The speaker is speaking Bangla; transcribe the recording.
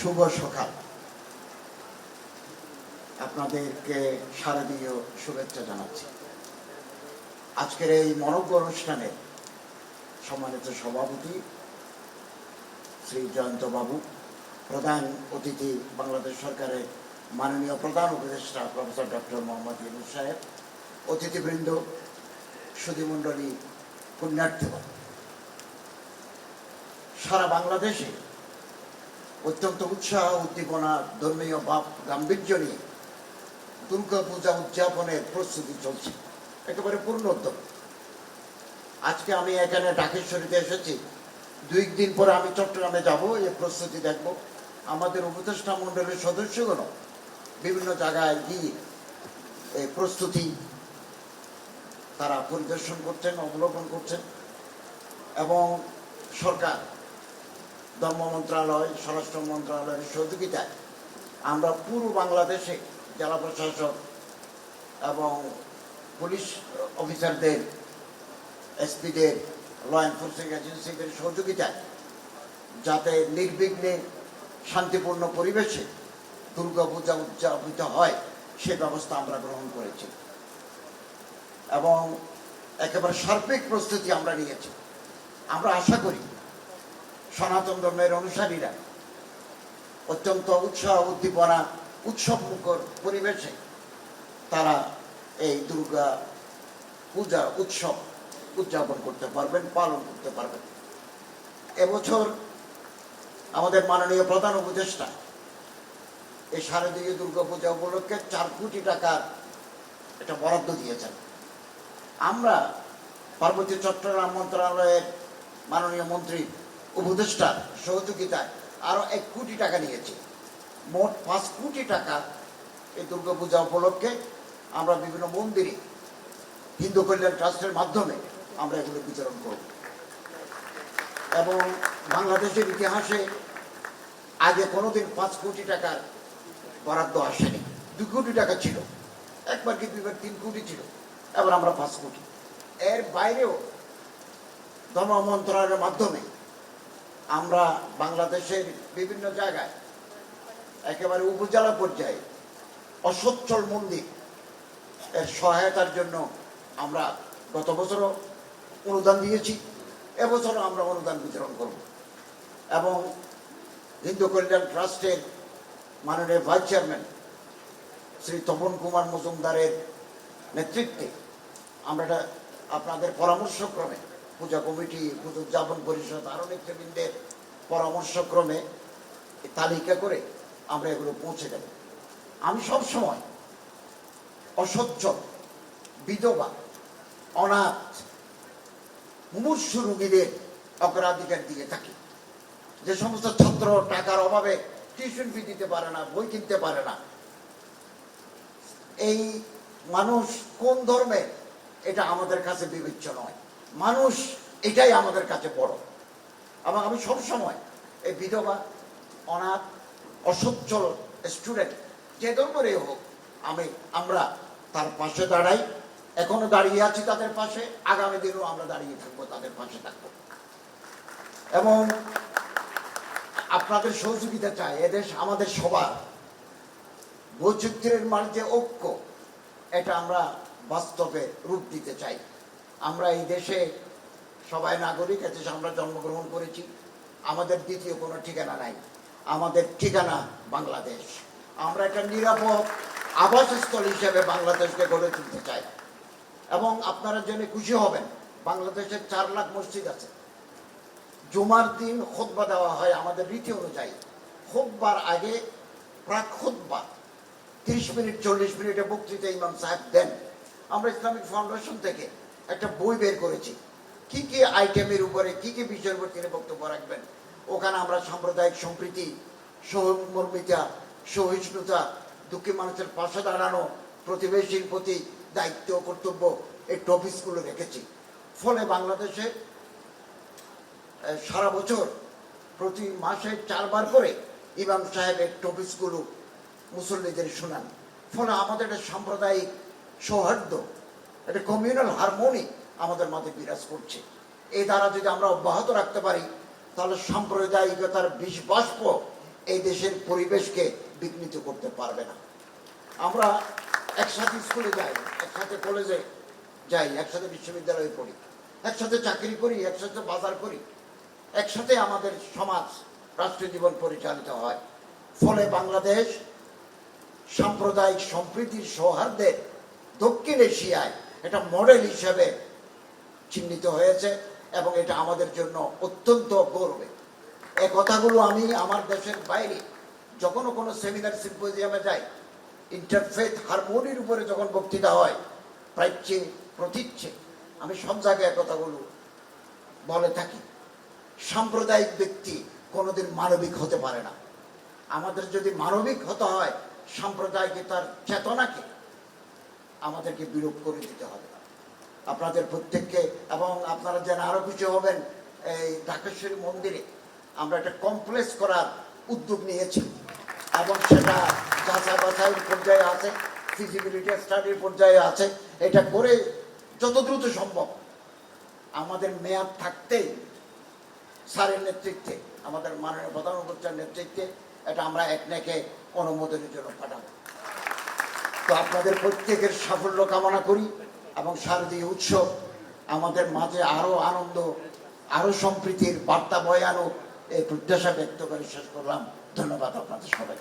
শুভ সকাল। আপনাদেরকে শারদীয় শুভেচ্ছা জানাচ্ছি। আজকের এই মনজ্ঞ অনুষ্ঠানে সম্মানিত সভাপতি শ্রী জয়ন্ত বাবু, প্রধান অতিথি বাংলাদেশ সরকারের মাননীয় প্রধান উপদেষ্টা প্রফেসর ডক্টর মোহাম্মদ ইউনুস সাহেব, অতিথিবৃন্দ, সুধীমণ্ডলী, পুণ্যার্থীগণ। সারা বাংলাদেশে অত্যন্ত উৎসাহ উদ্দীপনা, ধর্মীয় ভাব, গাম্ভীর্য নিয়ে দুর্গা পূজা উদযাপনের প্রস্তুতি চলছে। একেবারে পূর্ণ উদ্যোগ আজকে আমি এখানে ঢাকেশ্বরীতে এসেছি। দুই দিন পরে আমি চট্টগ্রামে যাব এই প্রস্তুতি দেখব। আমাদের উপদেষ্টা মণ্ডলের সদস্যগণ বিভিন্ন জায়গায় গিয়ে এই প্রস্তুতি তারা পরিদর্শন করছেন, অবলোকন করছেন এবং সরকার ধর্ম মন্ত্রণালয়, স্বরাষ্ট্র মন্ত্রণালয়ের সহযোগিতায় আমরা পুরো বাংলাদেশে জেলা প্রশাসক এবং পুলিশ অফিসারদের, এসপিদের ল এনফোর্সিং এজেন্সিদের সহযোগিতায় যাতে নির্বিঘ্নে শান্তিপূর্ণ পরিবেশে দুর্গাপূজা উদযাপিত হয়, সে ব্যবস্থা আমরা গ্রহণ করেছি। এবং একেবারে সার্বিক প্রস্তুতি আমরা নিয়েছি। আমরা আশা করি সনাতন ধর্মের অনুসারীরা অত্যন্ত উৎসাহ, উদ্দীপনা উৎসব মুখর পরিবেশে তারা এই দুর্গা পূজা, উৎসব উদযাপন করতে পারবেন, পালন করতে পারবেন। এবছর আমাদের মাননীয় প্রধান উপদেষ্টা এই শারদীয় দুর্গা পূজা উপলক্ষে চার কোটি টাকার এটা বরাদ্দ দিয়েছেন। আমরা পার্বতী চট্টগ্রাম মন্ত্রণালয়ের মাননীয় মন্ত্রী উপদেষ্টার সহযোগিতায় আরও এক কোটি টাকা নিয়েছে। মোট পাঁচ কোটি টাকা এই দুর্গাপূজা উপলক্ষে আমরা বিভিন্ন মন্দিরে হিন্দু কল্যাণ ট্রাস্টের মাধ্যমে আমরা এগুলো বিতরণ করব। এবং বাংলাদেশের ইতিহাসে আগে কোনোদিন পাঁচ কোটি টাকার বরাদ্দ আসেনি। দু কোটি টাকা ছিল, একবার কি দুইবার তিন কোটি ছিল, এবার আমরা পাঁচ কোটি। এর বাইরেও ধর্ম মন্ত্রণালয়ের মাধ্যমে আমরা বাংলাদেশের বিভিন্ন জায়গায় একেবারে উপজেলা পর্যায়ে অসচ্ছল মন্দির এর সহায়তার জন্য আমরা গত বছরও অনুদান দিয়েছি, এবছরও আমরা অনুদান বিতরণ করব। এবং হিন্দু কল্যাণ ট্রাস্টের মাননীয় ভাইস চেয়ারম্যান শ্রী তপন কুমার মজুমদারের নেতৃত্বে আমরা এটা আপনাদের পরামর্শক্রমে পূজা কমিটি, পুজো উদযাপন পরিষদ আরও নেতৃবৃন্দের পরামর্শক্রমে তালিকা করে আমরা এগুলো পৌঁছে দেব। আমি সব সময় অসচ্ছল বিধবা, অনাথ, মুমূর্ষু রোগীদের অগ্রাধিকার দিয়ে থাকি। যে সমস্ত ছাত্র টাকার অভাবে টিউশন ফি দিতে পারে না, বই কিনতে পারে না। এই মানুষ কোন ধর্মের এটা আমাদের কাছে বিবেচ্য নয়। মানুষ এটাই আমাদের কাছে বড়। এবং আমি সবসময় এই বিধবা, অনাথ, অসচ্ছল স্টুডেন্ট যে ধর্মেরই হোক, আমি, আমরা তার পাশে দাঁড়াই। এখনও দাঁড়িয়ে আছি তাদের পাশে, আগামী দিনেও আমরা দাঁড়িয়ে থাকব তাদের পাশে থাকব। এবং আপনাদের সহযোগিতা চাই, এদেশ আমাদের সবার। বৈচিত্র্যের মাঝে ঐক্য, এটা আমরা বাস্তবে রূপ দিতে চাই। আমরা এই দেশে সবাই নাগরিক আছে আমরা জন্মগ্রহণ করেছি। আমাদের দ্বিতীয় কোনো ঠিকানা নাই। আমাদের ঠিকানা বাংলাদেশ। আমরা একটা নিরাপদ আবাসস্থল হিসেবে বাংলাদেশকে গড়ে তুলতে চাই। এবং আপনারা জেনে খুশি হবেন, বাংলাদেশের চার লাখ মসজিদ আছে। জুমার দিন খোদবা দেওয়া হয় আমাদের রীতি অনুযায়ী। খোদবার আগে প্রাক খোদবা তিরিশ মিনিট, চল্লিশ মিনিটে বক্তৃতা ইমাম সাহেব দেন। আমরা ইসলামিক ফাউন্ডেশন থেকে একটা বই বের করেছি। কি কি আইটেমের উপরে কি কি বিষয়ের উপর তিনি বক্তব্য রাখবেন? ওখানে আমরা সাম্প্রদায়িক সম্প্রীতি সহমর্মিতা সহিষ্ণুতা, দুঃখী মানুষের পাশে দাঁড়ানো, প্রতিবেশীর প্রতি দায়িত্ব কর্তব্য এই টপিকসগুলো রেখেছি। ফলে বাংলাদেশে সারা বছর প্রতি মাসে চারবার করে ইমাম সাহেবের টপিকসগুলো মুসল্লিদের শোনান। ফলে আমাদের একটা সাম্প্রদায়িক সৌহার্দ্য একটা কমিউনাল হারমোনি আমাদের মাঝে বিরাজ করছে। এই দ্বারা যদি আমরা অব্যাহত রাখতে পারি, তাহলে সাম্প্রদায়িকতার বিষ বাষ্প এই দেশের পরিবেশকে বিঘ্নিত করতে পারবে না। আমরা একসাথে স্কুলে যাই, একসাথে কলেজে যাই, একসাথে বিশ্ববিদ্যালয়ে পড়ি, একসাথে চাকরি করি, একসাথে বাজার করি, একসাথে আমাদের সমাজ রাষ্ট্রীয় জীবন পরিচালিত হয়। ফলে বাংলাদেশ সাম্প্রদায়িক সম্প্রীতির সৌহার্দ্যের দক্ষিণ এশিয়ায় এটা মডেল হিসেবে চিহ্নিত হয়েছে এবং এটা আমাদের জন্য অত্যন্ত গৌরবে। এই কথাগুলো আমি আমার দেশের বাইরে যখনও কোনো সেমিনার, সিম্পোজিয়ামে যাই ইন্টারফেথ হারমোনির উপরে যখন বক্তৃতা হয় প্রাচ্যে প্রতীচ্ছে, আমি সব জায়গায় কথাগুলো বলে থাকি। সাম্প্রদায়িক ব্যক্তি কোনোদিন মানবিক হতে পারে না। আমাদের যদি মানবিক হতে হয় সাম্প্রদায়িকতার চেতনাকে আমাদেরকে বিরূপ করে দিতে হবে। আপনাদের প্রত্যেককে এবং আপনারা যেন আরও কিছু হবেন, এই ঢাকেশ্বরী মন্দিরে আমরা একটা কমপ্লেক্স করার উদ্যোগ নিয়েছি এবং সেটা যাচাই বাছাইয়ের পর্যায়ে আছে ফিজিবিলিটি স্টাডির পর্যায়ে আছে। এটা করে যত দ্রুত সম্ভব আমাদের মেয়াদ থাকতেই স্যারের নেতৃত্বে, আমাদের মাননীয় প্রধান উপচার নেতৃত্বে এটা আমরা এক নেকে অনুমোদনের জন্য পাঠাবো। তো আপনাদের প্রত্যেকের সাফল্য কামনা করি এবং শারদীয় উৎসব আমাদের মাঝে আরও আনন্দ, আরও সম্প্রীতির বার্তা বয়ানো এই প্রত্যাশা ব্যক্ত করে শেষ করলাম। ধন্যবাদ আপনাদের সবাই